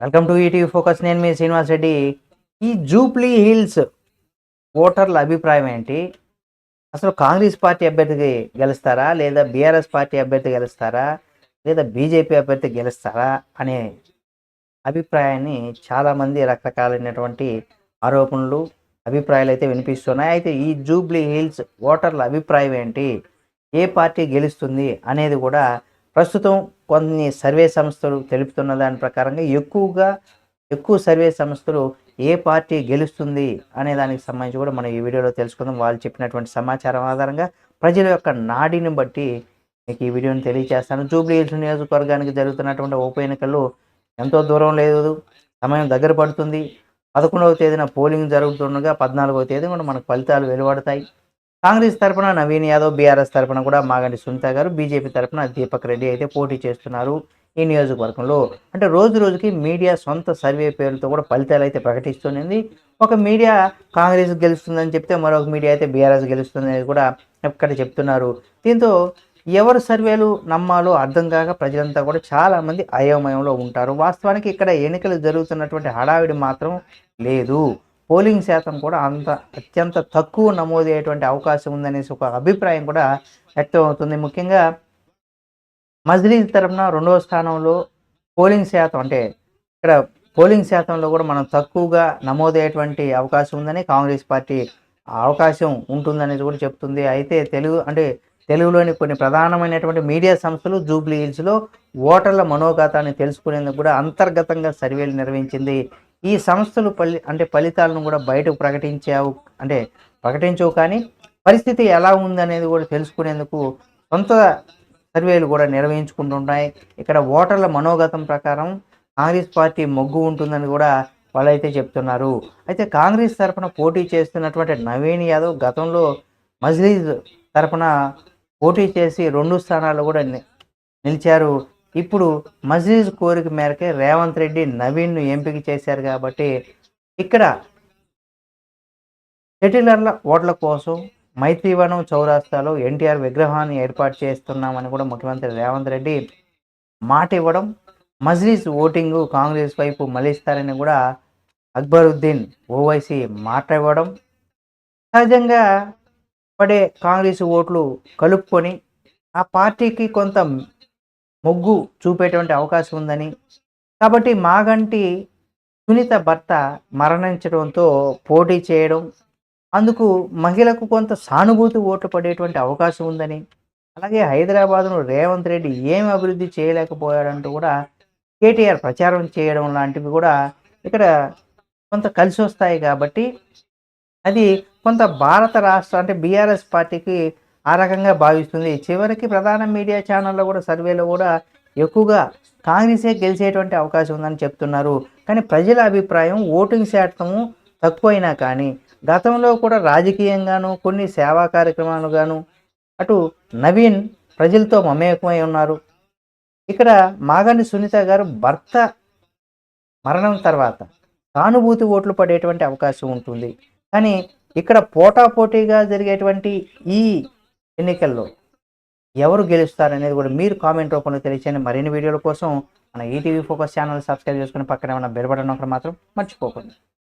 Welcome to ETV focus. నేను మీ శ్రీనివాస్ రెడ్డి. ఈ జూప్లీ hills ఓటర్ల అభిప్రాయం ఏంటి? అసలు కాంగ్రెస్ పార్టీ అభ్యర్థికి గెలుస్తారా? లేదా బీఆర్ఎస్ పార్టీ అభ్యర్థి గెలుస్తారా? లేదా బీజేపీ అభ్యర్థి గెలుస్తారా? అనే అభిప్రాయాన్ని చాలామంది రకరకాలైనటువంటి ఆరోపణలు అభిప్రాయాలు అయితే వినిపిస్తున్నాయి. అయితే ఈ జూబ్లీ హిల్స్ ఓటర్ల అభిప్రాయం ఏంటి? ఏ పార్టీ గెలుస్తుంది అనేది కూడా ప్రస్తుతం కొన్ని సర్వే సంస్థలు తెలుపుతున్న దాని ప్రకారంగా ఎక్కువగా ఎక్కువ సర్వే సంస్థలు ఏ పార్టీ గెలుస్తుంది అనే దానికి సంబంధించి కూడా మనం ఈ వీడియోలో తెలుసుకుందాం. వాళ్ళు చెప్పినటువంటి సమాచారం ఆధారంగా ప్రజల యొక్క నాడిని బట్టి మీకు ఈ వీడియోని తెలియజేస్తాను. జూబ్లీ హిల్స్ నియోజకవర్గానికి జరుగుతున్నటువంటి ఉప ఎన్నికలు ఎంతో దూరం లేదు సమయం దగ్గర పడుతుంది. పదకొండవ తేదీన పోలింగ్ జరుగుతుండగా పద్నాలుగవ తేదీ కూడా మనకు ఫలితాలు వెలువడతాయి. కాంగ్రెస్ తరపున నవీన్ యాదవ్ బీఆర్ఎస్ తరపున కూడా మాగంటి సునీత గారు బీజేపీ తరపున దీపక్ రెడ్డి అయితే పోటీ చేస్తున్నారు ఈ నియోజకవర్గంలో. అంటే రోజు రోజుకి మీడియా సొంత సర్వే పేరుతో కూడా ఫలితాలు అయితే ప్రకటిస్తున్నది ఒక మీడియా కాంగ్రెస్ గెలుస్తుందని చెప్తే మరొక మీడియా అయితే బీఆర్ఎస్ గెలుస్తుందని కూడా ఇక్కడ చెప్తున్నారు. దీంతో ఎవరు సర్వేలు నమ్మాలో అర్థం కాక ప్రజలంతా కూడా చాలామంది అయోమయంలో ఉంటారు. వాస్తవానికి ఇక్కడ ఎన్నికలు జరుగుతున్నటువంటి హడావిడి మాత్రం లేదు. పోలింగ్ శాతం కూడా అంత అత్యంత తక్కువ నమోదయ్యేటువంటి అవకాశం ఉందనేసి ఒక అభిప్రాయం కూడా వ్యక్తమవుతుంది ముఖ్యంగా మజ్లీస్ తరఫున రెండవ స్థానంలో పోలింగ్ శాతం అంటే ఇక్కడ పోలింగ్ శాతంలో కూడా మనం తక్కువగా నమోదయ్యేటువంటి అవకాశం ఉందని కాంగ్రెస్ పార్టీ అవకాశం ఉంటుందనేది కూడా చెప్తుంది. అయితే తెలుగు అంటే తెలుగులోని కొన్ని ప్రధానమైనటువంటి మీడియా సంస్థలు జూబ్లీ హిల్స్లో ఓటర్ల మనోగతాన్ని తెలుసుకునేందుకు కూడా అంతర్గతంగా సర్వేలు నిర్వహించింది ఈ సంస్థలు ఫలి అంటే ఫలితాలను కూడా బయటకు ప్రకటించావు అంటే ప్రకటించవు కానీ పరిస్థితి ఎలా ఉందనేది కూడా తెలుసుకునేందుకు సొంత సర్వేలు కూడా నిర్వహించుకుంటుంటాయి. ఇక్కడ ఓటర్ల మనోగతం ప్రకారం కాంగ్రెస్ పార్టీ మొగ్గు ఉంటుందని కూడా వాళ్ళైతే చెప్తున్నారు. అయితే కాంగ్రెస్ తరఫున పోటీ చేస్తున్నటువంటి నవీన్ యాదవ్ గతంలో మజ్లీజ్ తరఫున పోటీ చేసి రెండు స్థానాలు కూడా ని- నిలిచారు. ఇప్పుడు మజీజ్ కోరిక మేరకే రేవంత్ రెడ్డి నవీన్ను ఎంపిక చేశారు కాబట్టి ఇక్కడ సెటిలర్ల ఓట్ల కోసం మైత్రివనం చౌరాస్తాలో ఎన్టీఆర్ విగ్రహాన్ని ఏర్పాటు చేస్తున్నామని కూడా ముఖ్యమంత్రి రేవంత్ రెడ్డి మాట ఇవ్వడం మజ్లీస్ ఓటింగు కాంగ్రెస్ వైపు మళ్ళిస్తారని కూడా అక్బరుద్దీన్ ఓవైసీ మాట ఇవ్వడం సహజంగా పడే కాంగ్రెస్ ఓట్లు కలుపుకొని ఆ పార్టీకి కొంత మొగ్గు చూపేటువంటి అవకాశం ఉందని. కాబట్టి మాగంటి సునీత భర్త మరణించడంతో పోటీ చేయడం అందుకు మహిళకు కొంత సానుభూతి ఓట్లు పడేటువంటి అవకాశం ఉందని. అలాగే హైదరాబాద్ను రేవంత్ రెడ్డి ఏమి అభివృద్ధి చేయలేకపోయాడంటూ కూడా కేటీఆర్ ప్రచారం చేయడం లాంటివి కూడా ఇక్కడ కొంత కలిసి వస్తాయి కాబట్టి అది కొంత భారత రాష్ట్ర అంటే బీఆర్ఎస్ పార్టీకి ఆ రకంగా భావిస్తుంది. చివరికి ప్రధాన మీడియా ఛానల్లో కూడా సర్వేలో కూడా ఎక్కువగా కాంగ్రెసే గెలిచేటువంటి అవకాశం ఉందని చెప్తున్నారు. కానీ ప్రజల అభిప్రాయం ఓటింగ్ శాతము తక్కువైనా కానీ గతంలో కూడా రాజకీయంగాను కొన్ని సేవా కార్యక్రమాలుగాను అటు నవీన్ ప్రజలతో మమేకమై ఉన్నారు. ఇక్కడ మాగండి సునీత గారు భర్త మరణం తర్వాత సానుభూతి ఓట్లు పడేటువంటి అవకాశం ఉంటుంది. కానీ ఇక్కడ పోటాపోటీగా జరిగేటువంటి ఈ ఎన్నికల్లో ఎవరు గెలుస్తారనేది కూడా మీరు కామెంట్ రూపంలో తెలియచేయండి. మరిన్ని వీడియోల కోసం మన ఈటీవీ ఫోకస్ ఛానల్ సబ్స్క్రైబ్ చేసుకుని పక్కనే ఉన్న బెల్ బటన్ ఒకటి మాత్రం మర్చిపోకండి.